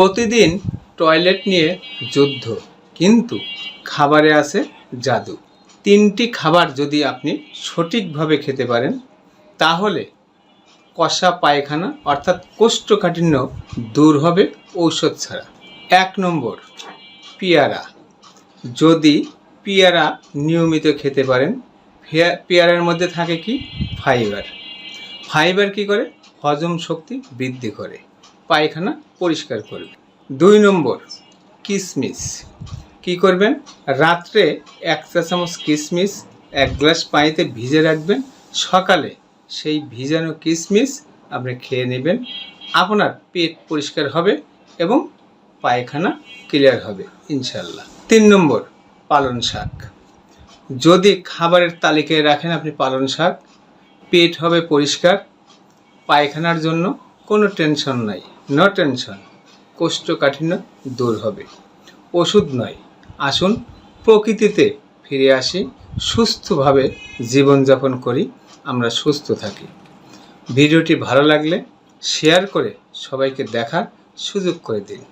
প্রতিদিন টয়লেট নিয়ে যুদ্ধ, কিন্তু খাবারে আছে জাদু। তিনটি খাবার যদি আপনি সঠিকভাবে খেতে পারেন, তাহলে কষা পায়খানা অর্থাৎ কোষ্ঠকাঠিন্য দূর হবে ঔষধ ছাড়া। এক নম্বর, পেয়ারা। যদি পেয়ারা নিয়মিত খেতে পারেন পেয়ারার মধ্যে থাকে কি? ফাইবার। ফাইবার কি করে? হজম শক্তি বৃদ্ধি করে। পায়খানা পরিষ্কার করবে। দুই নম্বর কিশমিশ কি করবেন? রাত্রে এক চা চামচ কিশমিশ এক গ্লাস পানিতে ভিজে রাখবেন। সকালে সেই ভিজানো কিশমিশ আপনি খেয়ে নেবেন। আপনার পেট পরিষ্কার হবে এবং পায়খানা ক্লিয়ার হবে ইনশাল্লাহ তিন নম্বর পালন শাক। যদি খাবারের তালিকায় রাখেন আপনি পালন শাক, পেট হবে পরিষ্কার, পায়খানার জন্য কোনো টেনশন নাই। নো টেনশন কোষ্ঠকাঠিন্য দূর হবে। ওষুধ নয়। আসুন প্রকৃতিতে ফিরে আসি, সুস্থভাবে জীবনযাপন করি, আমরা সুস্থ থাকি। ভিডিওটি ভালো লাগলে শেয়ার করে সবাইকে দেখার সুযোগ করে দিন।